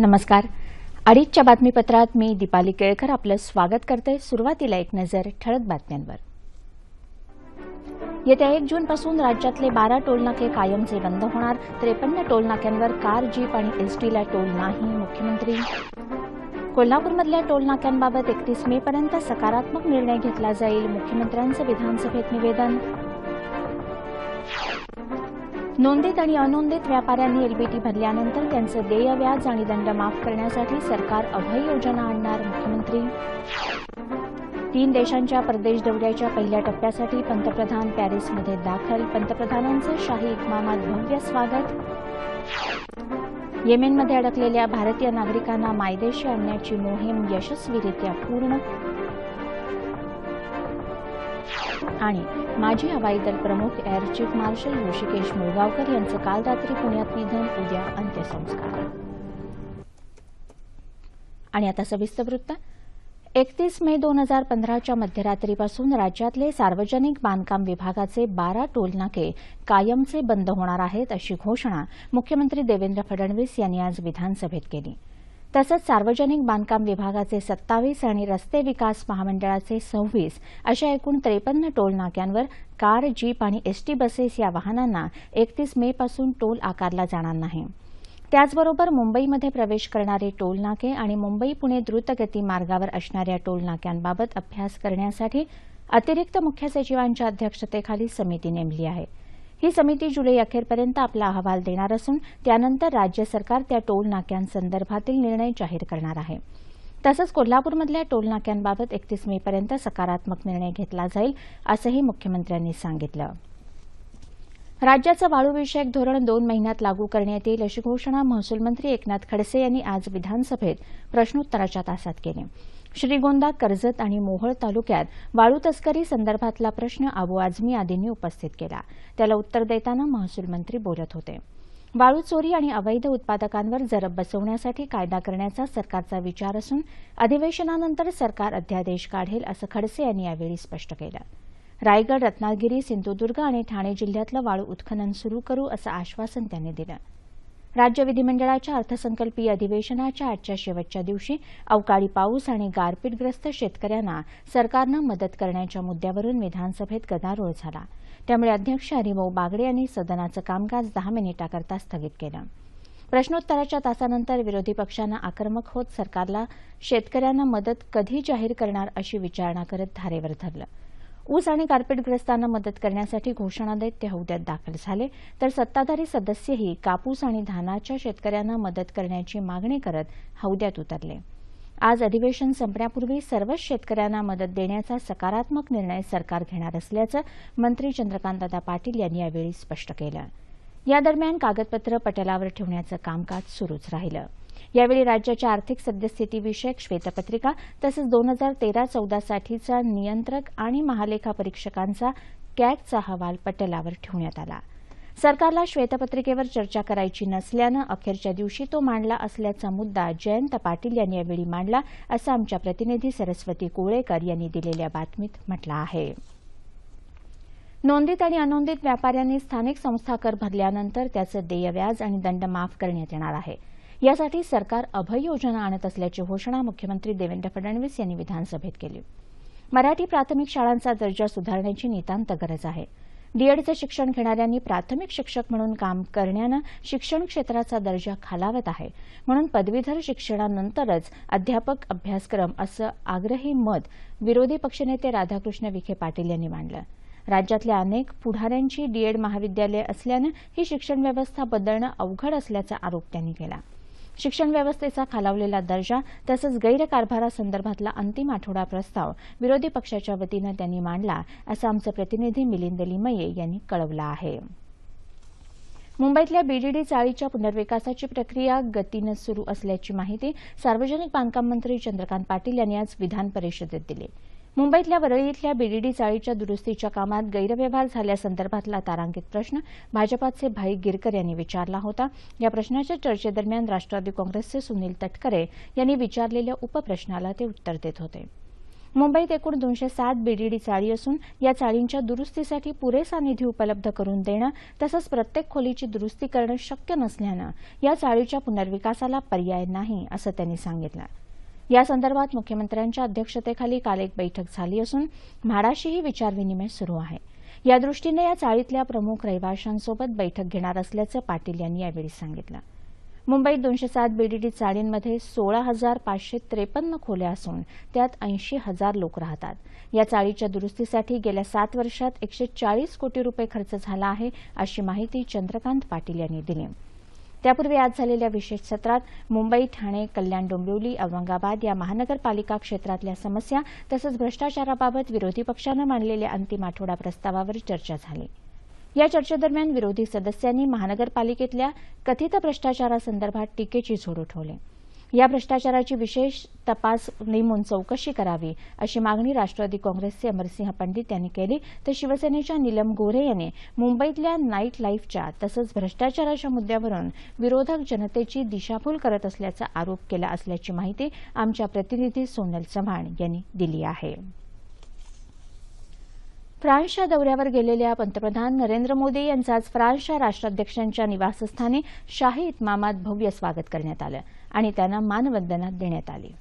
नमस्कार. अडीचच्या बातमीपत्रात मी दीपाली केळकर आपलं स्वागत करते सुरुवातीला एक नजर ठळक बातम्यांवर. येत्या एक जूनपासून राज्यातले बारा टोलनाके कायमचे बंद होणार त्रेपन्न टोलनाक्यांवर कार जीप आणि एसटीला टोल नाही मुख्यमंत्री. कोल्हापूरमधल्या टोलनाक्यांबाबत एकतीस मे पर्यंत सकारात्मक निर्णय घेतला जाईल मुख्यमंत्र्यांचं विधानसभेत निवेदन. नोंदित आणि अनोंदित व्यापाऱ्यांनी एलबीटी भरल्यानंतर त्यांचं देय व्याज आणि दंड माफ करण्यासाठी सरकार अभय योजना आणणार मुख्यमंत्री. तीन देशांच्या परदेश दौऱ्याच्या पहिल्या टप्प्यासाठी पंतप्रधान पॅरिसमध्ये दाखल. पंतप्रधानांचं शाही इतमामात भव्य स्वागत. येमेनमध्ये अडकलेल्या भारतीय नागरिकांना मायदेशी आणण्याची मोहीम यशस्वीरित्या पूर्ण आणि माजी हवाई दल प्रमुख air chief marshal Rishikesh Mulgaonkar यांचं काल रात्री पुण्यात निधन उद्या अंत्यसंस्कार. आणि आता सविस्तर वृत्त. एकतीस मे दोन हजार पंधराच्या मध्यरात्रीपासून राज्यातले सार्वजनिक बांधकाम विभागाचे बारा टोलनाके कायमचे बंद होणार आहेत अशी घोषणा मुख्यमंत्री देवेंद्र फडणवीस यांनी आज विधानसभेत केली. तसंच सार्वजनिक बांधकाम विभागाचे सत्तावीस आणि रस्ते विकास महामंडळाचे सव्वीस अशा एकूण त्रेपन्न टोल नाक्यांवर कार जीप आणि एसटी बसेस या वाहनांना एकतीस मे पासून टोल आकारला जाणार नाही. त्याचबरोबर मुंबईमध्ये प्रवेश करणारे टोल नाके आणि मुंबई पुणे द्रुतगती मार्गावर असणाऱ्या टोल नाक्यांबाबत अभ्यास करण्यासाठी अतिरिक्त मुख्य सचिवांच्या अध्यक्षतेखाली समिती नेमली आहे. ही समिती जुलै अखेरपर्यंत आपला अहवाल देणार असून त्यानंतर राज्य सरकार त्या टोल नाक्यांसंदर्भातील निर्णय जाहीर करणार आहे. तसंच कोल्हापूरमधल्या टोल नाक्यांबाबत एकतीस मेपर्यंत सकारात्मक निर्णय घेतला जाईल असंही मुख्यमंत्र्यांनी सांगितलं. राज्याचं वाळूविषयक धोरण दोन महिन्यात लागू करण्यात येईल अशी घोषणा महसूल मंत्री एकनाथ खडसे यांनी आज विधानसभेत प्रश्नोत्तराच्या तासात केली. श्रीगोंदा कर्जत आणि मोहोळ तालुक्यात वाळू तस्करी संदर्भातला प्रश्न आबू आझमी आदींनी उपस्थित केला. त्याला उत्तर देताना महसूल मंत्री बोलत होते. वाळू चोरी आणि अवैध उत्पादकांवर जरब बसवण्यासाठी कायदा करण्याचा सरकारचा विचार असून अधिवेशनानंतर सरकार अध्यादेश काढेल असं खडसे यांनी यावेळी स्पष्ट केलं. रायगड रत्नागिरी सिंधुदुर्ग आणि ठाणे जिल्ह्यातलं वाळू उत्खनन सुरू करू असं आश्वासन त्यांनी दिलं. राज्य विधिमंडळाच्या अर्थसंकल्पीय अधिवेशनाच्या आजच्या शेवटच्या दिवशी अवकाळी पाऊस आणि गारपीटग्रस्त शेतकऱ्यांना सरकारनं मदत करण्याच्या मुद्द्यावरून विधानसभेत गदारोळ झाला. त्यामुळे अध्यक्ष हरिभाऊ बागडे यांनी सदनाचं कामकाज दहा मिनिटाकरता स्थगित केलं. प्रश्नोत्तराच्या तासानंतर विरोधी पक्षानं आक्रमक होत सरकारला शेतकऱ्यांना मदत कधी जाहीर करणार अशी विचारणा करत धारेवर धरलं. ऊस आणि गारपीटग्रस्तांना मदत करण्यासाठी घोषणा देत ते हौद्यात दाखल झाले. तर सत्ताधारी सदस्यही कापूस आणि धानाच्या शेतकऱ्यांना मदत करण्याची मागणी करत हौद्यात उतरले. आज अधिवेशन संपण्यापूर्वी सर्वच शेतकऱ्यांना मदत देण्याचा सकारात्मक निर्णय सरकार घेणार असल्याचं मंत्री चंद्रकांतदादा पाटील यांनी यावेळी स्पष्ट केलं. या दरम्यान कागदपत्र पटलावर ठेवण्याचं कामकाज सुरूच राहिलं. यावेळी राज्याच्या आर्थिक सद्यस्थितीविषयक श्वेतपत्रिका तसंच दोन हजार तेरा चौदासाठीचा नियंत्रक आणि महालेखा परीक्षकांचा कॅगचा अहवाल पटलावर ठेवण्यात आला. सरकारला श्वेतपत्रिकेवर चर्चा करायची नसल्यानं अखेरच्या दिवशी तो मांडला असल्याचा मुद्दा जयंत पाटील यांनी यावेळी मांडला असं आमच्या प्रतिनिधी सरस्वती कोळेकर यांनी दिलेल्या बातमीत म्हटलं आहे. नोंदीत आणि अनोंदित व्यापाऱ्यांनी स्थानिक संस्थाकर भरल्यानंतर त्याचं देय व्याज आणि दंड माफ करण्यात येणार आहे. यासाठी सरकार अभय योजना आणत असल्याची घोषणा मुख्यमंत्री देवेंद्र फडणवीस यांनी विधानसभेत केली. मराठी प्राथमिक शाळांचा दर्जा सुधारण्याची नितांत गरज आहे. डीएडचं शिक्षण घेणाऱ्यांनी प्राथमिक शिक्षक म्हणून काम करण्यानं शिक्षण क्षेत्राचा दर्जा खालावत आहे. म्हणून पदवीधर शिक्षणानंतरच अध्यापक अभ्यासक्रम असं आग्रही मत विरोधी पक्षनेते राधाकृष्ण विखे पाटील यांनी मांडलं. राज्यातल्या अनेक पुढाऱ्यांची डीएड महाविद्यालय असल्यानं ही शिक्षण व्यवस्था बदलणं अवघड असल्याचा आरोप त्यांनी केला. शिक्षण व्यवस्थेचा खालावलेला दर्जा तसंच गैरकारभारासंदर्भातला अंतिम आठवडा प्रस्ताव विरोधी पक्षाच्या वतीनं त्यांनी मांडला असं आमचं प्रतिनिधी मिलिंद लिमये यांनी कळवलं आहे. मुंबईतल्या बीडीडी चाळीच्या पुनर्विकासाची प्रक्रिया गतीनं सुरू असल्याची माहिती सार्वजनिक बांधकाम मंत्री चंद्रकांत पाटील यांनी आज विधान परिषदेत दिली. मुंबईतल्या वरळी इथल्या बीडीडी चाळीच्या दुरुस्तीच्या कामात गैरव्यवहार झाल्यासंदर्भातला तारांकित प्रश्न भाजपाचे भाई गिरकर यांनी विचारला होता. या प्रश्नाच्या चर्चेदरम्यान राष्ट्रवादी काँग्रेसचे सुनील तटकरे यांनी विचारलेल्या उपप्रश्नाला ते उत्तर देत होते. मुंबईत एकूण दोनशे सात बीडीडी चाळी असून या चाळींच्या दुरुस्तीसाठी पुरेसा निधी उपलब्ध करून देणं तसंच प्रत्येक खोलीची दुरुस्ती करणं शक्य नसल्यानं या चाळीच्या पुनर्विकासाला पर्याय नाही असं त्यांनी सांगितलं. या संदर्भात मुख्यमंत्र्यांच्या अध्यक्षतेखाली काल एक बैठक झाली असून म्हाडाशीही विचारविनिमय सुरू आहे. यादृष्टीनं या चाळीतल्या प्रमुख रहिवाशांसोबत बैठक घेणार असल्याचं पाटील यांनी यावेळी सांगितलं. मुंबईत दोनशे सात बीडीडी चाळींमध्ये सोळा हजार पाचशे त्रेपन्न खोल्या असून त्यात ऐंशी हजार लोक राहतात. या चाळीच्या दुरुस्तीसाठी गेल्या सात वर्षात एकशे चाळीस कोटी रुपये खर्च झाला आहे अशी माहिती चंद्रकांत पाटील यांनी दिली. त्यापूर्वी आज झालेल्या विशेष सत्रात मुंबई ठाणे कल्याण डोंबिवली औरंगाबाद या महानगरपालिका क्षेत्रातल्या समस्या तसंच भ्रष्टाचाराबाबत विरोधी पक्षानं मांडलेल्या अंतिम आठवडा प्रस्तावावर चर्चा झाली. या चर्चेदरम्यान विरोधी सदस्यांनी महानगरपालिकेतल्या कथित भ्रष्टाचारासंदर्भात टीकेची झोड उठवली. या भ्रष्टाचाराची विशेष तपास नेमून चौकशी करावी अशी मागणी राष्ट्रवादी काँग्रेसचे अमरसिंह पंडित यांनी केली. तर शिवसेनेच्या नीलम गोरे यांनी मुंबईतल्या नाईट लाईफच्या तसंच भ्रष्टाचाराच्या मुद्द्यावरून विरोधक जनतेची दिशाभूल करत असल्याचा आरोप केला असल्याची माहिती आमच्या प्रतिनिधी सोनल चव्हाण यांनी दिली आहे. फ्रान्सच्या दौऱ्यावर गेलेल्या पंतप्रधान नरेंद्र मोदी यांचं आज फ्रान्सच्या राष्ट्राध्यक्षांच्या निवासस्थानी शाही इतमामात भव्य स्वागत करण्यात आलं. आणि त्यांना मानवंदना देण्यात आली.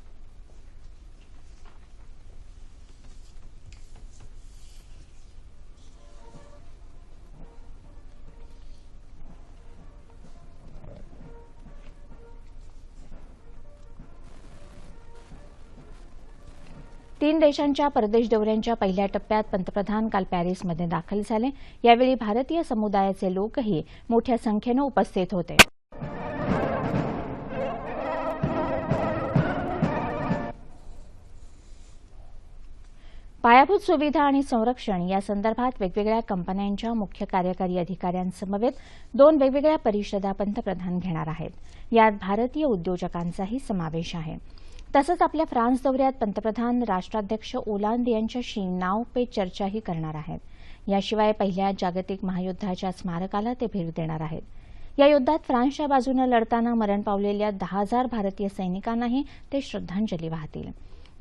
तीन देशांच्या परदेश दौऱ्यांच्या पहिल्या टप्प्यात पंतप्रधान काल पॅरिसमध्ये दाखल झाले. यावेळी भारतीय समुदायाचे लोकही मोठ्या संख्येनं उपस्थित होते. पायाभूत सुविधा आणि संरक्षण या संदर्भात वेगवेगळ्या कंपन्यांच्या मुख्य कार्यकारी अधिकाऱ्यांसमवेत दोन वेगवेगळ्या परिषदा पंतप्रधान घेणार आहेत. यात भारतीय उद्योजकांचाही समावेश आहे. तसंच आपल्या फ्रान्स दौऱ्यात पंतप्रधान राष्ट्राध्यक्ष ओलांद यांच्याशी नाव पे चर्चाही करणार आहेत. याशिवाय पहिल्या जागतिक महायुद्धाच्या स्मारकाला ते भेट देणार आहेत. या युद्धात फ्रान्सच्या बाजूनं लढताना मरण पावलेल्या दहा हजार भारतीय सैनिकांनाही ते श्रद्धांजली वाहतील.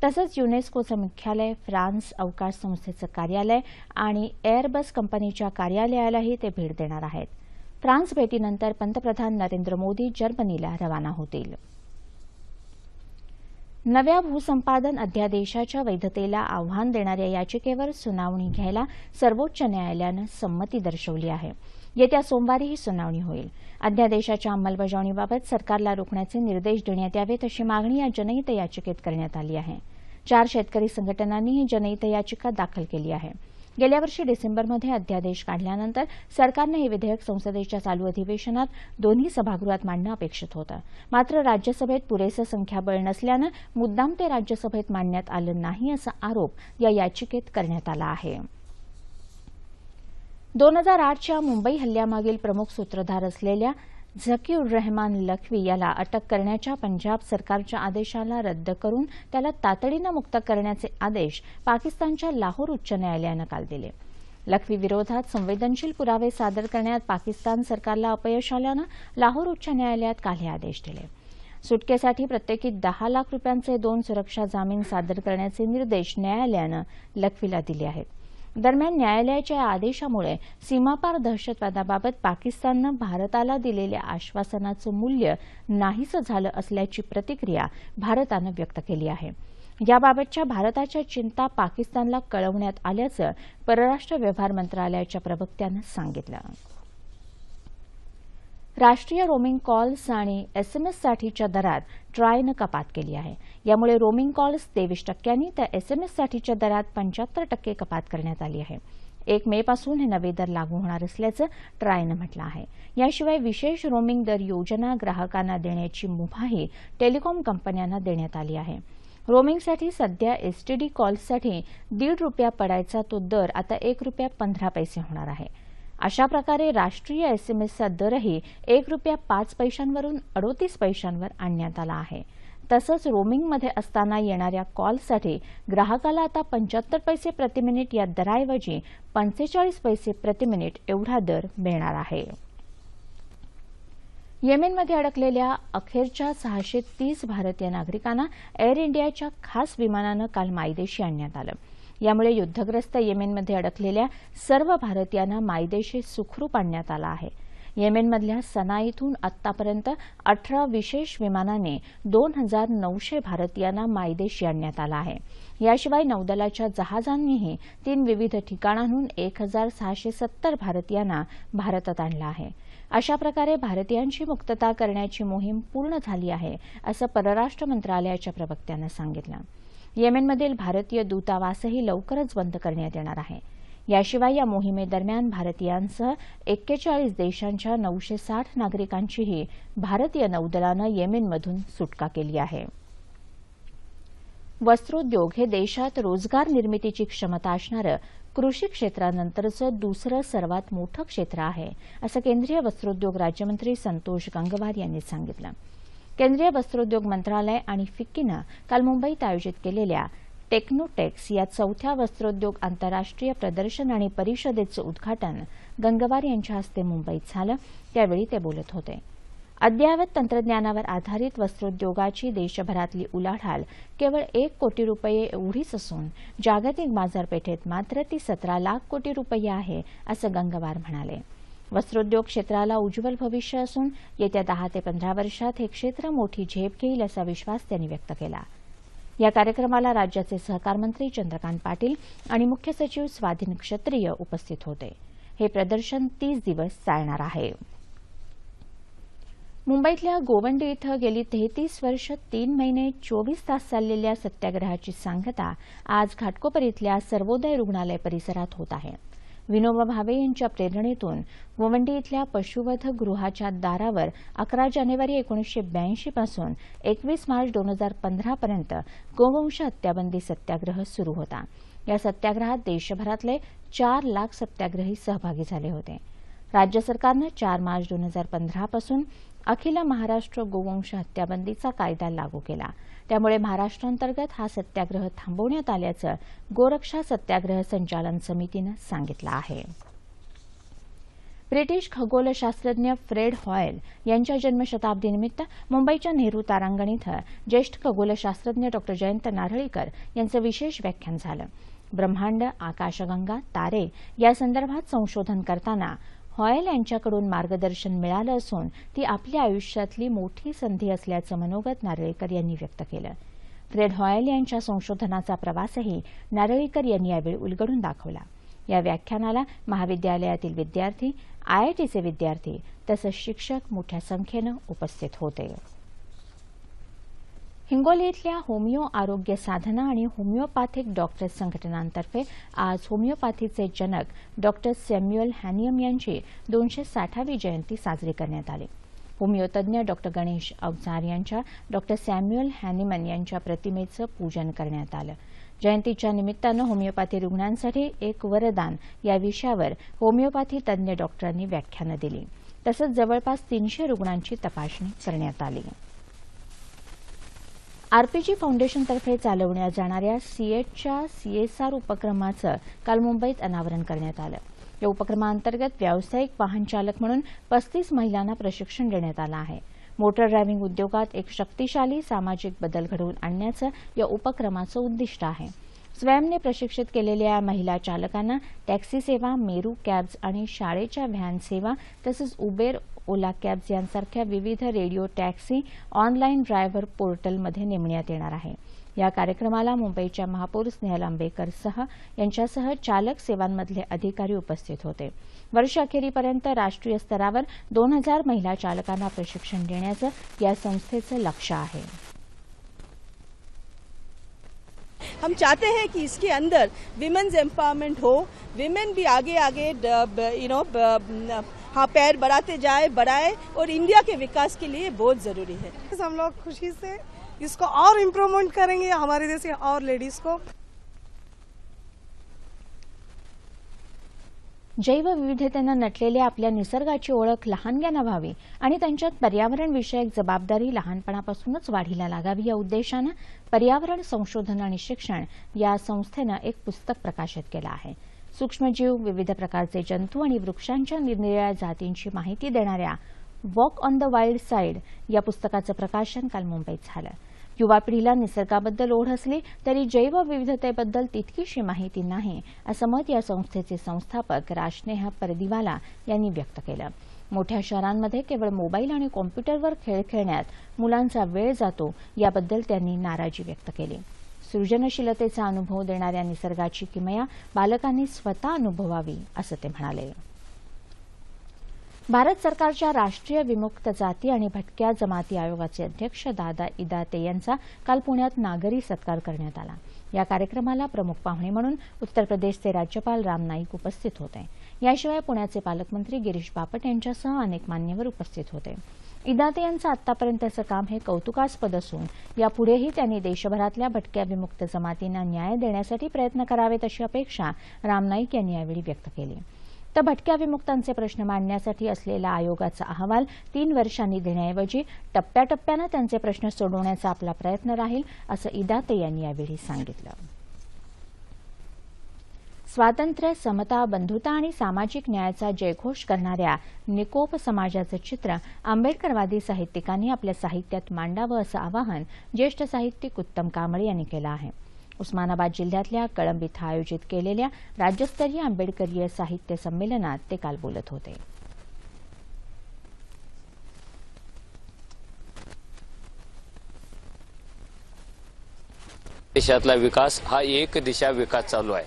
तसंच युनेस्कोचं मुख्यालय फ्रान्स अवकाश संस्थेचं कार्यालय आणि एअरबस कंपनीच्या कार्यालयालाही ते भेट देणार आहेत. फ्रान्स भेटीनंतर पंतप्रधान नरेंद्र मोदी जर्मनीला रवाना होतील. नव्या भूसंपादन अध्यादेशाच्या वैधतेला आव्हान देणाऱ्या याचिकेवर सुनावणी घ्यायला सर्वोच्च न्यायालयानं संमती दर्शवली आहे. येत्या सोमवारी ही सुनावणी होईल. अध्यादेशाच्या अंमलबजावणीबाबत सरकारला रोखण्याचे निर्देश देण्यात यावेत अशी मागणी या जनहित याचिकेत करण्यात आली आहे. चार शेतकरी संघटनांनी ही जनहित याचिका दाखल केली आहे. गेल्या वर्षी डिसेंबरमध्ये अध्यादेश काढल्यानंतर सरकारनं हे विधेयक संसदेच्या चालू अधिवेशनात दोन्ही सभागृहात मांडणं अपेक्षित होतं. मात्र राज्यसभेत पुरेसं संख्याबळ नसल्यानं मुद्दाम ते राज्यसभेत मांडण्यात आलं नाही असा आरोप या याचिकेत करण्यात आला आहे. दोन हजार आठच्या मुंबई हल्ल्यामागील प्रमुख सूत्रधार असलेल्या झकीउर रहमान लखवी याला अटक करण्याच्या पंजाब सरकारच्या आदेशाला रद्द करून त्याला तातडीनं मुक्त करण्याचे आदेश पाकिस्तानच्या लाहोर उच्च न्यायालयानं काल दिले. लखवी विरोधात संवेदनशील पुरावे सादर करण्यात पाकिस्तान सरकारला अपयश आल्यानं लाहोर उच्च न्यायालयात काल हे आदेश दिले. सुटकेसाठी प्रत्येकी दहा लाख रुपयांचे दोन सुरक्षा जामीन सादर करण्याचे निर्देश न्यायालयानं लखवीला दिले आहेत. दरम्यान न्यायालयाच्या आदेशामुळे सीमापार दहशतवादाबाबत पाकिस्ताननं भारताला दिलेल्या आश्वासनाचं मूल्य नाहीसं झालं असल्याची प्रतिक्रिया भारतानं व्यक्त केली आहे. याबाबतच्या भारताच्या चिंता पाकिस्तानला कळवण्यात आल्याचं परराष्ट्र व्यवहार मंत्रालयाच्या प्रवक्त्यानं सांगितलं. राष्ट्रीय रोमिंग कॉल्स आणि एसएमएससाठीच्या दरात ट्रायनं कपात केली आहे. यामुळे रोमिंग कॉल्स तेवीस टक्क्यांनी तर एसएमएससाठीच्या दरात पंच्याहत्तर टक्के कपात करण्यात आली आहे. एक मे पासून हे नवे दर लागू होणार असल्याचं ट्रायनं म्हटलं आहे. याशिवाय विशेष रोमिंग दर योजना ग्राहकांना देण्याची मुभाही टेलिकॉम कंपन्यांना देण्यात आली आहे. रोमिंगसाठी सध्या एसटीडी कॉल्ससाठी दीड रुपया पडायचा तो दर आता एक रुपया पंधरा पैसे होणार आहे. अशा प्रकारे राष्ट्रीय एसएमएसचा दरही एक रुपया पाच पैशांवरून अडोतीस पैशांवर आणण्यात आला आहे. तसंच रोमिंगमध्ये असताना येणाऱ्या कॉलसाठी ग्राहकाला आता पंच्याहत्तर पैसे प्रतिमिनिट या दराऐवजी पंचेचाळीस पैसे प्रतिमिनिट एवढा दर मिळणार आहे. येमेनमध्ये अडकलेल्या अखेरच्या सहाशे तीस भारतीय नागरिकांना एअर इंडियाच्या खास विमानानं काल मायदेशी आणण्यात आलं. यामुळे युद्धग्रस्त येमेनमध्ये अडकलेल्या सर्व भारतीयांना मायदेशी सुखरूप आणण्यात आला आहे. येमेनमधल्या सना इथून आतापर्यंत अठरा विशेष विमानाने दोन हजार नऊशे भारतीयांना मायदेशी आणण्यात आलं आहे. याशिवाय नौदलाच्या जहाजांनीही तीन विविध ठिकाणांहून एक हजार सहाशे सत्तर भारतीयांना भारतात आणलं आहे. अशा प्रकारे भारतीयांची मुक्तता करण्याची मोहीम पूर्ण झाली आहे असं परराष्ट्र मंत्रालयाच्या प्रवक्त्यानं सांगितलं. येमेनमधील भारतीय दूतावासही लवकरच बंद करण्यात येणार आहे. याशिवाय या मोहिमेदरम्यान भारतीयांसह एक्केचाळीस देशांच्या नऊशे साठ नागरिकांचीही भारतीय नौदलानं येमेनमधून सुटका केली आहे. वस्त्रोद्योग हे देशात रोजगार निर्मितीची क्षमता असणारं कृषी क्षेत्रानंतरचं दुसरं सर्वात मोठं क्षेत्र आहे असं केंद्रीय वस्त्रोद्योग राज्यमंत्री संतोष गंगवार यांनी सांगितलं. केंद्रीय वस्त्रोद्योग मंत्रालय आणि फिक्कीनं काल मुंबईत आयोजित केलेल्या टेक्नोटेक्स या चौथ्या वस्त्रोद्योग आंतरराष्ट्रीय प्रदर्शन आणि परिषदेचं उद्घाटन गंगवार यांच्या हस्ते मुंबईत झालं. त्यावेळी ते बोलत होते. अद्ययावत तंत्रज्ञानावर आधारित वस्त्रोद्योगाची देशभरातली उलाढाल केवळ एक कोटी रुपये एवढीच असून जागतिक बाजारपेठेत मात्र ती सतरा लाख कोटी रुपये आहे असं गंगवार म्हणाले. वस्त्रोद्योग क्षेत्राला उज्ज्वल भविष्य असून येत्या दहा ते पंधरा वर्षात हे क्षेत्र मोठी झेप घेईल असा विश्वास त्यांनी व्यक्त केला. या कार्यक्रमाला राज्याचे सहकार मंत्री चंद्रकांत पाटील आणि मुख्य सचिव स्वाधीन क्षत्रिय उपस्थित होते. हे प्रदर्शन तीस दिवस चालणार आहे. मुंबईतल्या गोवंडी इथं गेली तेहतीस वर्ष तीन महिने चोवीस तास चाललेल्या सत्याग्रहाची सांगता आज घाटकोपर इथल्या सर्वोदय रुग्णालय परिसरात होत आहे. विनोबा भावे यांच्या प्रेरणेतून गोवंडी इथल्या पशुवध गृहाच्या दारावर अकरा जानेवारी एकोणीसशे ब्याऐंशी पासून एकवीस मार्च दोन हजार पंधरा पर्यंत गोवंश हत्याबंदी सत्याग्रह सुरू होता. या सत्याग्रहात देशभरातले चार लाख सत्याग्रही सहभागी झाले होते. राज्य सरकारनं चार मार्च दोन हजार पंधरापासून अखिल महाराष्ट्र गोवंश हत्याबंदीचा कायदा लागू केला. त्यामुळे महाराष्ट्रांतर्गत हा सत्याग्रह थांबवण्यात आल्याचं गोरक्षा सत्याग्रह संचालन समितीनं सांगितलं आहे. ब्रिटिश खगोलशास्त्रज्ञ फ्रेड हॉयल यांच्या जन्मशताब्दीनिमित्त मुंबईच्या नेहरू तारांगण इथं ज्येष्ठ खगोलशास्त्रज्ञ डॉ. जयंत नारळीकर यांचं विशेष व्याख्यान झालं. ब्रह्मांड आकाशगंगा तारे या संदर्भात संशोधन करताना हॉयल यांच्याकडून मार्गदर्शन मिळालं असून ती आपल्या आयुष्यातली मोठी संधी असल्याचं मनोगत नारळीकर यांनी व्यक्त केलं. फ्रेड हॉयल यांच्या संशोधनाचा प्रवासही नारळीकर यांनी यावेळी उलगडून दाखवला. या व्याख्यानाला महाविद्यालयातील विद्यार्थी आयआयटीचे विद्यार्थी तसंच शिक्षक मोठ्या संख्येनं उपस्थित होते. हिंगोली इथल्या होमिओ आरोग्य साधना आणि होमिओपॅथिक डॉक्टर्स संघटनांतर्फे आज होमिओपॅथीचे जनक डॉक्टर सॅम्युअल हॅनियम यांची दोनशे साठावी जयंती साजरी करण्यात आली. होमिओतज्ञ डॉक्टर गणेश अवचार यांच्या डॉक्टर सॅम्युअल हॅनिमन यांच्या प्रतिमेचं पूजन करण्यात आलं. जयंतीच्या निमित्तानं होमिओपॅथी रुग्णांसाठी एक वरदान या विषयावर होमिओपॅथी तज्ञ डॉक्टरांनी व्याख्यानं दिली. तसंच जवळपास तीनशे रुग्णांची तपासणी करण्यात आली. आरपीजी फाउंडेशनतर्फे चालवण्यात जाणाऱ्या सीएटच्या सीएसआर उपक्रमाचं काल मुंबईत अनावरण करण्यात आलं. या उपक्रमाअंतर्गत व्यावसायिक वाहन चालक म्हणून पस्तीस महिलांना प्रशिक्षण देण्यात आलं आहे. मोटर ड्रायव्हिंग उद्योगात एक शक्तिशाली सामाजिक बदल घडवून आणण्याचं या उपक्रमाचं उद्दिष्ट आहे. स्वयंने प्रशिक्षित केलेल्या या महिला चालकांना टॅक्सी सेवा मेरू कॅब्स आणि शाळेच्या व्हॅन सेवा तसंच उबेर ओला कॅब्स यांसारख्या विविध रेडिओ टॅक्सी ऑनलाईन ड्रायव्हर पोर्टलमध्ये नेमण्यात येणार आहे. या कार्यक्रमाला मुंबईच्या महापौर स्नेहल आंबेकरसह यांच्यासह चालक सेवांमधले अधिकारी उपस्थित होते. वर्ष अखेरीपर्यंत राष्ट्रीय स्तरावर दोन हजार महिला चालकांना प्रशिक्षण देण्याचं या संस्थेचं लक्ष्य आहे. हम चाहते हैं कि इसके अंदर विमेन्स एम्पावरमेंट हो। विमेन भी आगे आगे यू नो हाँ पैर बढ़ाते जाए, बढ़ाए और इंडिया के विकास के लिए बहुत ज़रूरी है। हम लोग खुशी से इसको और इम्प्रूवमेंट करेंगे, हमारे जैसे और लेडीज़ को। जैवविविधतेनं नटलेल्या आपल्या निसर्गाची ओळख लहानग्यांना व्हावी आणि त्यांच्यात पर्यावरणविषयक जबाबदारी लहानपणापासूनच वाढीला लागावी या उद्देशानं पर्यावरण संशोधन आणि शिक्षण या संस्थेनं एक पुस्तक प्रकाशित केलं आहे. सूक्ष्मजीव विविध प्रकारचे जंतू आणि वृक्षांच्या निरनिराळ्या जातींची माहिती देणाऱ्या walk on the wild side या पुस्तकाचं प्रकाशन काल मुंबईत झालं. युवा पिढीला निसर्गाबद्दल ओढ असली तरी जैवविविधतेबद्दल तितकीशी माहिती नाही असं मत या संस्थेचे संस्थापक राजनेहा परदिवाला यांनी व्यक्त केलं. मोठ्या शहरांमध्ये केवळ मोबाईल आणि कॉम्प्युटरवर खेळ खेळण्यात मुलांचा वेळ जातो याबद्दल त्यांनी नाराजी व्यक्त केली. सृजनशीलतेचा अनुभव देणाऱ्या निसर्गाची किमया बालकांनी स्वतः अनुभवावी असं ते म्हणाले. भारत सरकारच्या राष्ट्रीय विमुक्त जाती आणि भटक्या जमाती आयोगाचे अध्यक्ष दादा इदाते यांचा काल पुण्यात नागरी सत्कार करण्यात आला. या कार्यक्रमाला प्रमुख पाहुणे म्हणून उत्तर प्रदेशचे राज्यपाल राम नाईक उपस्थित होते. याशिवाय पुण्याचे पालकमंत्री गिरीश बापट यांच्यासह अनेक मान्यवर उपस्थित होते. इदाते यांचं आतापर्यंतचं काम हे कौतुकास्पद असून यापुढेही त्यांनी देशभरातल्या भटक्या विमुक्त जमातींना न्याय देण्यासाठी प्रयत्न करावेत अशी अपेक्षा राम नाईक यांनी यावेळी व्यक्त केली. तर भटक्या विमुक्तांचे प्रश्न मांडण्यासाठी असलेला आयोगाचा अहवाल तीन वर्षांनी देण्याऐवजी टप्प्याटप्प्यानं त्यांचे प्रश्न सोडवण्याचा आपला प्रयत्न राहील असं इदाते यांनी यावेळी सांगितलं. स्वातंत्र्य समता बंधुता आणि सामाजिक न्यायाचा जयघोष करणाऱ्या निकोप समाजाचं चित्र आंबेडकरवादी साहित्यिकांनी आपल्या साहित्यात मांडावं असं आवाहन ज्येष्ठ साहित्यिक उत्तम कांबळे यांनी केलं आहे. उस्मानाबाद जिल्ह्यातल्या कळंब इथं आयोजित केलेल्या राज्यस्तरीय आंबेडकरीय साहित्य संमेलनात ते काल बोलत होते. देशातला विकास हा एक दिशा विकास चालू आहे.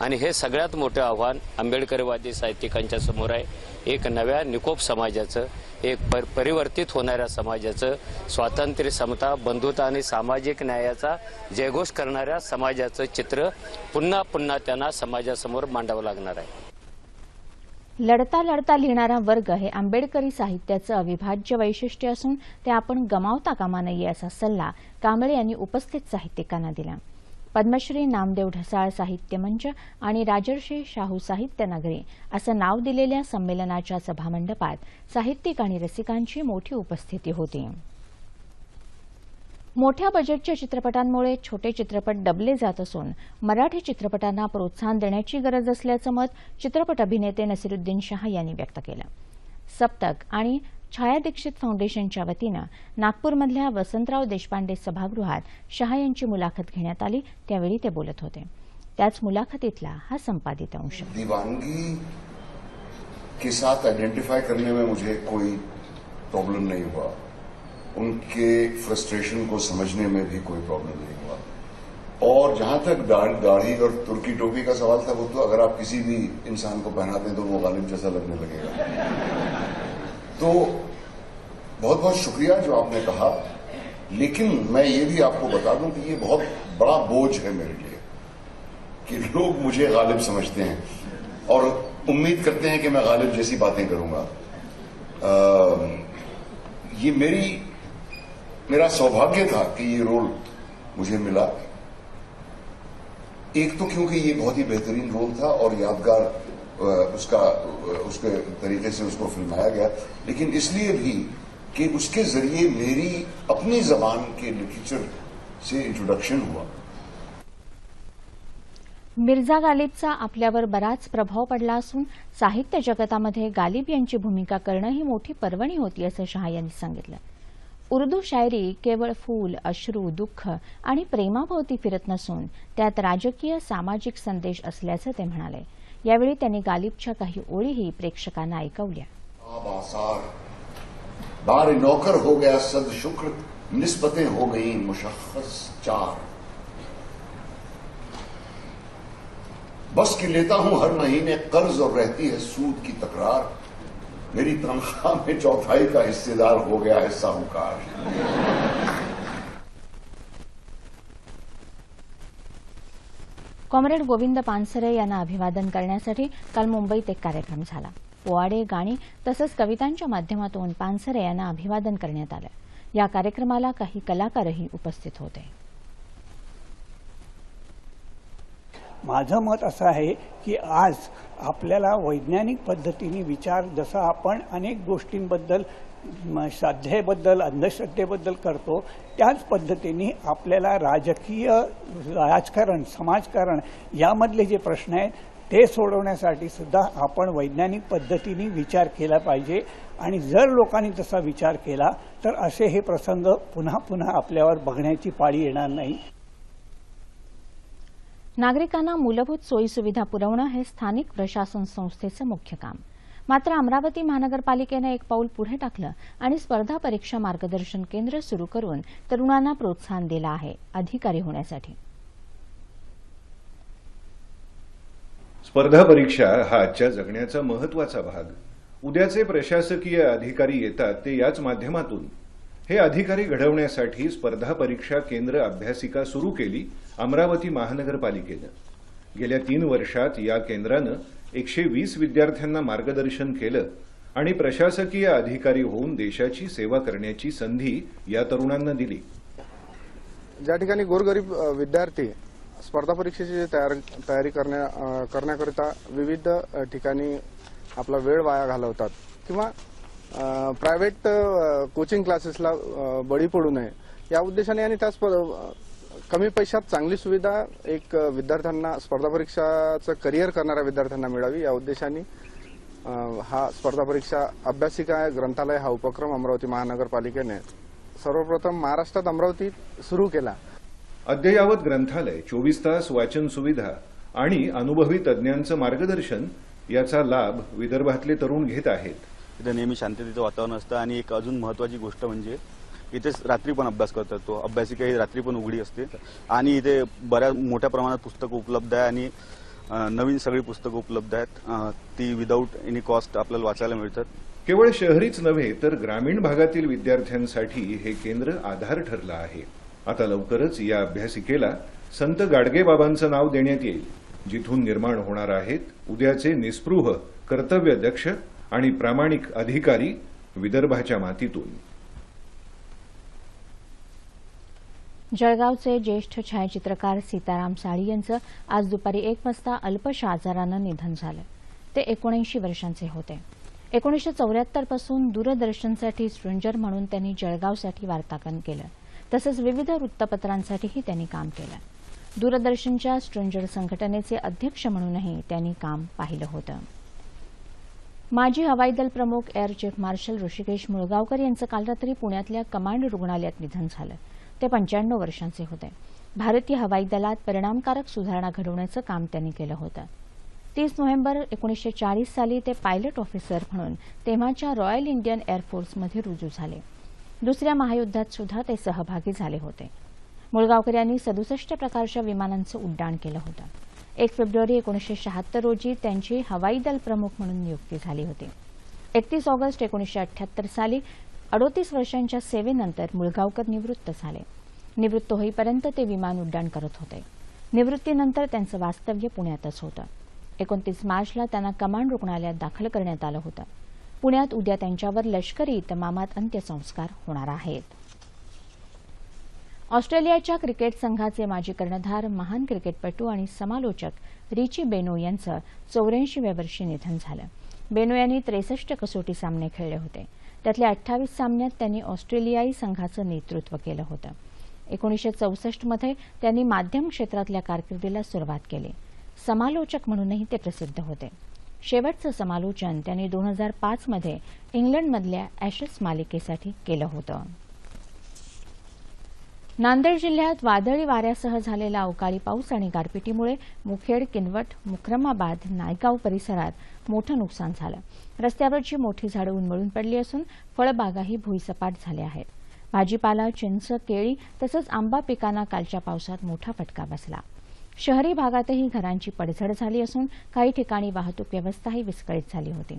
आणि हे सगळ्यात मोठं आव्हान आंबेडकरवादी साहित्यिकांच्या समोर आहे. एक नव्या निकोप समाजाचं एक पर परिवर्तित होणाऱ्या समाजाचं स्वातंत्र्य समता बंधुता आणि सामाजिक न्यायाचा जयघोष करणाऱ्या समाजाचं चित्र पुन्हा पुन्हा त्यांना समाजासमोर मांडावं लागणार आहे. लढता लढता लिहिणारा वर्ग हे आंबेडकरी साहित्याचं अविभाज्य वैशिष्ट्य असून ते आपण गमावता कामा नये असा सल्ला कांबळे यांनी उपस्थित साहित्यिकांना दिला. पद्मश्री नामदेव ढसाळ साहित्य मंच आणि राजर्षी शाहू साहित्य नगरी असं नाव दिलेल्या संमेलनाच्या सभामंडपात साहित्यिक आणि रसिकांची मोठी उपस्थिती होती. मोठ्या बजेटच्या चित्रपटांमुळे छोटे चित्रपट दबले जात असून मराठी चित्रपटांना प्रोत्साहन देण्याची गरज असल्याचं मत चित्रपट अभिनेते नसिरुद्दीन शाह यांनी व्यक्त केलं. सप्तक आणि छाया दीक्षित फाउंडेशनच्या वतीनं नागपूरमधल्या वसंतराव देशपांडे सभागृहात शहा यांची मुलाखत घेण्यात आली. त्यावेळी ते बोलत होते. त्याच मुलाखतीतला हा संपादित अंश. दीवानगी के साथ आइडेंटिफाई करने में मुझे कोई प्रॉब्लम नहीं हुआ. उनके फ्रस्ट्रेशन को समझने में भी कोई प्रॉब्लम नहीं हुआ. और जहां तक दाढ़ी और तुर्की टोपी का सवाल था वो तो अगर आप किसी भी इंसान को पहनाते हैं तो वो गालिब जैसा लगने लगेगा। तो बहुत बहुत शुक्रिया जो आपने कहा। लेकिन मैं ये भी आपको बता दूँ कि ये बहुत बड़ा बोझ है मेरे लिए कि लोग मुझे गालिब समझते हैं और उम्मीद करते हैं कि मैं गालिब जैसी बातें करूँगा। अ, ये मेरी मेरा सौभाग्य था कि ये रोल मुझे मिला। एक तो क्योंकि ये बहुत ही बेहतरीन रोल था और यादगार उसका उसके तरीके से उसको फिल्माया गया। लेकिन इसलिए भी कि उसके जरिए मेरी अपनी जबान के लिटरेचर से इंट्रोडक्शन हुआ। मिर्झा गालिबचा आपल्यावर बराच प्रभाव पडला असून साहित्य जगतामध्ये गालिब यांची भूमिका करणं ही मोठी पर्वणी होती असं शहा यांनी सांगितलं. उर्दू शायरी केवळ फूल अश्रू दुःख आणि प्रेमाभोवती फिरत नसून त्यात राजकीय सामाजिक संदेश असल्याचं ते म्हणाले. यावेळी त्यांनी गालिबच्या काही ओळीही प्रेक्षकांना ऐकवल्या. बार नौकर हो गया सद शुक्र, निस्बतें हो गई मुशखस चार। बस की लेता हूँ हर महीने कर्ज और रहती है सूद की तकरार। मेरी तनख्वाह में चौथाई का हिस्सेदार हो गया है साहूकार। कॉम्रेड गोविंद पानसरे यांना अभिवादन करण्यासाठी काल मुंबईत एक कार्यक्रम झाला. पोवाडे गाणी तसंच कवितांच्या माध्यमातून पानसरे यांना अभिवादन करण्यात आलं. या कार्यक्रमाला काही कलाकारही उपस्थित होते. माझं मत असं आहे की आज आपल्याला वैज्ञानिक पद्धतीने विचार जसा आपण अनेक गोष्टींबद्दल श्रद्धेबद्दल अंधश्रद्धेबद्दल करतो त्याच पद्धतीने आपल्याला राजकीय राजकारण समाजकारण यामधले जे प्रश्न आहेत ते सोडवण्यासाठी सुद्धा आपण वैज्ञानिक पद्धतीने विचार केला पाहिजे. आणि जर लोकांनी तसा विचार केला तर असे हे प्रसंग पुन्हा पुन्हा आपल्यावर बघण्याची पाळी येणार नाही. नागरिकांना मूलभूत सोयीसुविधा पुरवणं हे स्थानिक प्रशासन संस्थेचं मुख्य काम. मात्र अमरावती महानगरपालिकेनं एक पाऊल पुढे टाकलं आणि स्पर्धा परीक्षा मार्गदर्शन केंद्र सुरू करून तरुणांना प्रोत्साहन दिलं आहे. अधिकारी होण्यासाठी. स्पर्धा परीक्षा हा आजच्या जगण्याचा महत्त्वाचा भाग. उद्याचे प्रशासकीय अधिकारी येतात ते याच माध्यमातून. हे अधिकारी घडवण्यासाठी स्पर्धा परीक्षा केंद्र अभ्यासिका सुरू केली अमरावती महानगरपालिकेनं. गेल्या तीन वर्षात या केंद्रानं एकशे वीस विद्यार्थ्यांना मार्गदर्शन केलं आणि प्रशासकीय अधिकारी होऊन देशाची सेवा करण्याची संधी या तरुणांना दिली. ज्या ठिकाणी गोरगरीब विद्यार्थी स्पर्धा परीक्षेची तयार तयारी करण्या करण्याकरिता विविध ठिकाणी आपला वेळ वाया घालवतात किंवा प्रायव्हेट कोचिंग क्लासेसला बळी पडू नये या उद्देशाने आणि त्याच कमी पैशात चांगली सुविधा एक विद्यार्थ्यांना स्पर्धा परीक्षाचं करिअर करणाऱ्या विद्यार्थ्यांना मिळावी या उद्देशाने हा स्पर्धा परीक्षा अभ्यासिका ग्रंथालय हा उपक्रम अमरावती महानगरपालिकेने सर्वप्रथम महाराष्ट्रात अमरावतीत सुरू केला. अद्ययावत ग्रंथालय चोवीस तास वाचन सुविधा आणि अनुभवी तज्ज्ञांचं मार्गदर्शन याचा लाभ विदर्भातले तरुण घेत आहेत. इथं नेहमी शांततेचं वातावरण असतं आणि एक अजून महत्वाची गोष्ट म्हणजे इथे रात्री पण अभ्यास करतात. तो अभ्यासिका ही रात्री पण उघडी असते. आणि इथे बऱ्याच मोठ्या प्रमाणात पुस्तकं उपलब्ध आहे आणि नवीन सगळी पुस्तकं उपलब्ध आहेत. ती विदाऊट एनी कॉस्ट आपल्याला वाचायला मिळतात. केवळ शहरीच नव्हे तर ग्रामीण भागातील विद्यार्थ्यांसाठी हे केंद्र आधार ठरलं आहे. आता लवकरच या अभ्यासिकेला संत गाडगेबाबांचं नाव देण्यात येईल जिथून निर्माण होणार आहेत उद्याचे निस्पृह कर्तव्यदक्ष आणि प्रामाणिक अधिकारी विदर्भाच्या मातीतून. जळगावचे ज्येष्ठ छायाचित्रकार सीताराम साळी यांचं आज दुपारी एक वाजता अल्पशा आजारानं निधन झालं. ते एकोणऐंशी वर्षांचे होते. एकोणीसशे चौऱ्याहत्तरपासून दूरदर्शनसाठी स्ट्रेंजर म्हणून त्यांनी जळगावसाठी वार्तांकन केलं. तसंच विविध वृत्तपत्रांसाठीही त्यांनी काम केलं. दूरदर्शनच्या स्ट्रेंजर संघटनेचे अध्यक्ष म्हणूनही त्यांनी काम पाहिलं होतं. माजी हवाई दल प्रमुख air chief marshal Rishikesh Mulgaonkar यांचं काल रात्री पुण्यातल्या कमांड रुग्णालयात निधन झालं. ते पंच्याण्णव वर्षांचे होते. भारतीय हवाई दलात परिणामकारक सुधारणा घडवण्याचं काम त्यांनी केलं होतं. तीस नोव्हेंबर एकोणीसशे चाळीस साली ते पायलट ऑफिसर म्हणून तेव्हाच्या रॉयल इंडियन एअरफोर्समध्ये रुजू झाले. दुसऱ्या महायुद्धात सुद्धा ते सहभागी झाले होते. मुळगावकर यांनी सदुसष्ट प्रकारच्या विमानांचं उड्डाण केलं होतं. एक फेब्रुवारी एकोणीसशे शहात्तर रोजी त्यांची हवाई दल प्रमुख म्हणून नियुक्ती झाली होती. एकतीस ऑगस्ट एकोणीसशे अठ्याहत्तर साली अडोतीस वर्षांच्या सेवेनंतर मुळगावकर निवृत्त झाले. निवृत्त होईपर्यंत ते विमान उड्डाण करत होते. निवृत्तीनंतर त्यांचं वास्तव्य पुण्यातच होतं. एकोणतीस मार्चला त्यांना कमांड रुग्णालयात दाखल करण्यात आलं होतं. पुण्यात उद्या त्यांच्यावर लष्करी इतमामात अंत्यसंस्कार होणार आहेत. ऑस्ट्रेलियाच्या क्रिकेट संघाचे माजी कर्णधार महान क्रिकेटपटू आणि समालोचक रिची बेनो यांचं चौऱ्याऐंशीव्या वर्षी निधन झालं. बेनो यांनी त्रेसष्ट कसोटी सामने खेळले होते. त्यातल्या अठ्ठावीस सामन्यात त्यांनी ऑस्ट्रेलियाई संघाचं नेतृत्व केलं होतं. एकोणीसशे चौसष्टमध्ये त्यांनी माध्यम क्षेत्रातल्या कारकिर्दीला सुरुवात केली. समालोचक म्हणूनही ते प्रसिद्ध होते. शेवटचं समालोचन त्यांनी दोन हजार पाचमध्ये इंग्लंडमधल्या ॲशेस मालिकेसाठी केलं होतं. नांदेड जिल्ह्यात वादळी वाऱ्यासह झालेला अवकाळी पाऊस आणि गारपिटीमुळे मुखेड किनवट मुक्रमाबाद नायगाव परिसरात मोठं नुकसान झालं. रस्त्यावरची मोठी झाडं उन्मळून पडली असून फळबागाही भुईसपाट झाल्या आहेत. भाजीपाला चिंच केळी तसंच आंबा पिकांना कालच्या पावसात मोठा फटका बसला. शहरी भागातही घरांची पडझड झाली असून काही ठिकाणी वाहतूक व्यवस्थाही विस्कळीत झाली होती.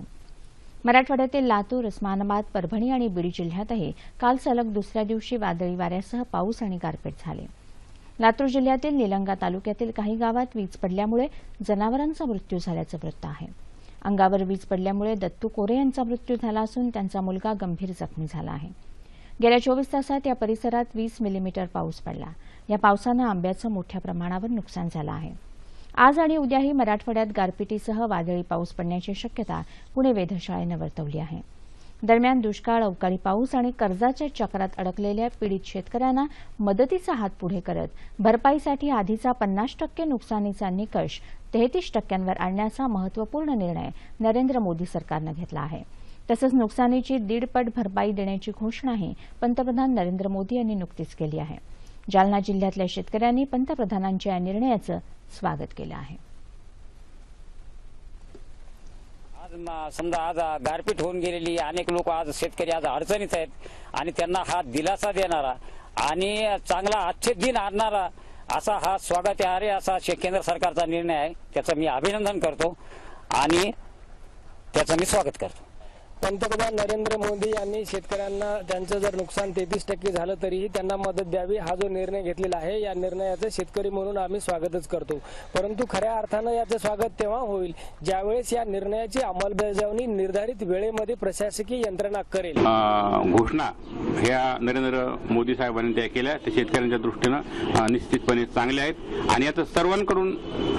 मराठवाड्यातील लातूर उस्मानाबाद परभणी आणि बीड जिल्ह्यातही काल सलग दुसऱ्या दिवशी वादळी वाऱ्यासह पाऊस आणि गारपीट झाले. लातूर जिल्ह्यातील निलंगा तालुक्यातील काही गावात वीज पडल्यामुळे जनावरांचा मृत्यू झाल्याचं वृत्त आहे. अंगावर वीज पडल्यामुळे दत्तू कोरे यांचा मृत्यू झाला असून त्यांचा मुलगा गंभीर जखमी झाला आहे. गेल्या चोवीस तासात या परिसरात वीस मिलीमीटर पाऊस पडला. या पावसानं आंब्याचं मोठ्या प्रमाणावर नुकसान झालं आहे. आज आणि उद्याही मराठवाड्यात गारपिटीसह वादळी पाऊस पडण्याची शक्यता पुणे वेधशाळेनं वर्तवली आहे. दरम्यान दुष्काळ अवकाळी पाऊस आणि कर्जाच्या चक्रात अडकलेल्या पीडित शेतकऱ्यांना मदतीचा हात पुढे करत भरपाईसाठी आधीचा पन्नास टक्के नुकसानीचा निकष तेहतीस टक्क्यांवर आणण्याचा महत्त्वपूर्ण निर्णय नरेंद्र मोदी सरकारनं घेतला आहे. तसंच नुकसानीची दीडपट भरपाई देण्याची घोषणाही पंतप्रधान नरेंद्र मोदी यांनी नुकतीच केली आहे. जालना जिल्ह्यातल्या शेतकऱ्यांनी पंतप्रधानांच्या या निर्णयाचं स्वागत केलं आहे. आज समजा आज गारपीट होऊन गेलेली अनेक लोक आज शेतकरी आज अडचणीत आहेत आणि त्यांना हा दिलासा देणारा आणि चांगला आजचे दिन आणणारा असा हा स्वागत आहे असा केंद्र सरकारचा निर्णय आहे. त्याचं मी अभिनंदन करतो आणि त्याचं मी स्वागत करतो. पंतप्रधान नरेंद्र मोदी यांनी शेतकऱ्यांना त्यांचं जर नुकसान तेहतीस टक्के झालं तरीही त्यांना मदत द्यावी हा जो निर्णय घेतलेला आहे या निर्णयाचं शेतकरी म्हणून आम्ही स्वागतच करतो. परंतु खऱ्या अर्थानं याचं स्वागत तेव्हा होईल ज्यावेळेस या निर्णयाची अंमलबजावणी निर्धारित वेळेमध्ये प्रशासकीय यंत्रणा करेल. घोषणा ह्या नरेंद्र मोदी साहेबांनी त्या केल्या त्या शेतकऱ्यांच्या दृष्टीनं निश्चितपणे चांगल्या आहेत. आणि याचं सर्वांकडून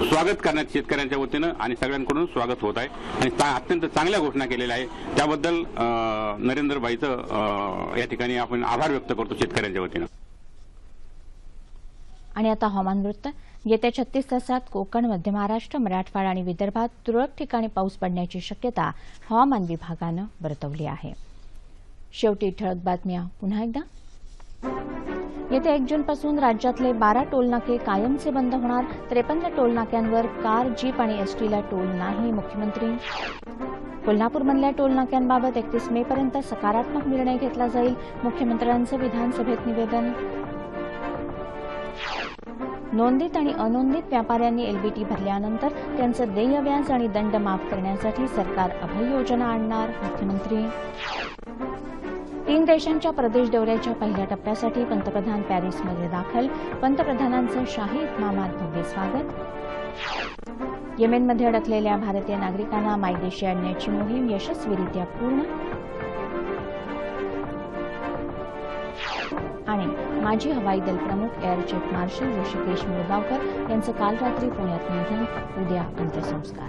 स्वागत करण्यात शेतकऱ्यांच्या वतीनं आणि सगळ्यांकडून स्वागत होत आहे. आणि अत्यंत चांगल्या घोषणा केलेल्या आहे त्याबद्दल अं, नरेंद्र भाईचं या ठिकाणी आपण आभार व्यक्त करतो शेतकऱ्यांच्या वतीनं. आणि आता हवामान वृत्त. येत्या छत्तीस तासात कोकण मध्य महाराष्ट्र मराठवाडा आणि विदर्भात तुरळक ठिकाणी पाऊस पडण्याची शक्यता हवामान विभागानं वर्तवली आहे. शेवटी ठळक बातम्या पुन्हा एकदा. येत्या एक जूनपासून राज्यातले बारा टोलनाके कायमचे बंद होणार. त्रेपन्न टोलनाक्यांवर कार जीप आणि एसटीला टोल नाही मुख्यमंत्री. कोल्हापूरमधल्या टोलनाक्यांबाबत एकतीस मेपर्यंत सकारात्मक निर्णय घेतला जाईल मुख्यमंत्र्यांचं विधानसभेत निवेदन. नोंदित आणि अनोंदित व्यापाऱ्यांनी एलबीटी भरल्यानंतर त्यांचं देय व्याज आणि दंड माफ करण्यासाठी सरकार अभय योजना आणणार मुख्यमंत्री. तीन देशांच्या प्रदेश दौऱ्याच्या पहिल्या टप्प्यासाठी पंतप्रधान पॅरिसमध्ये दाखल. पंतप्रधानांचं शाही इतमामात भव्य स्वागत. येमेनमध्ये अडकलेल्या भारतीय नागरिकांना मायदेशी आणण्याची मोहीम यशस्वीरित्या पूर्ण. आणि माजी हवाई दल प्रमुख air chief marshal Rishikesh Mulgaonkar यांचं काल रात्री पुण्यात निधन. उद्या अंत्यसंस्कार.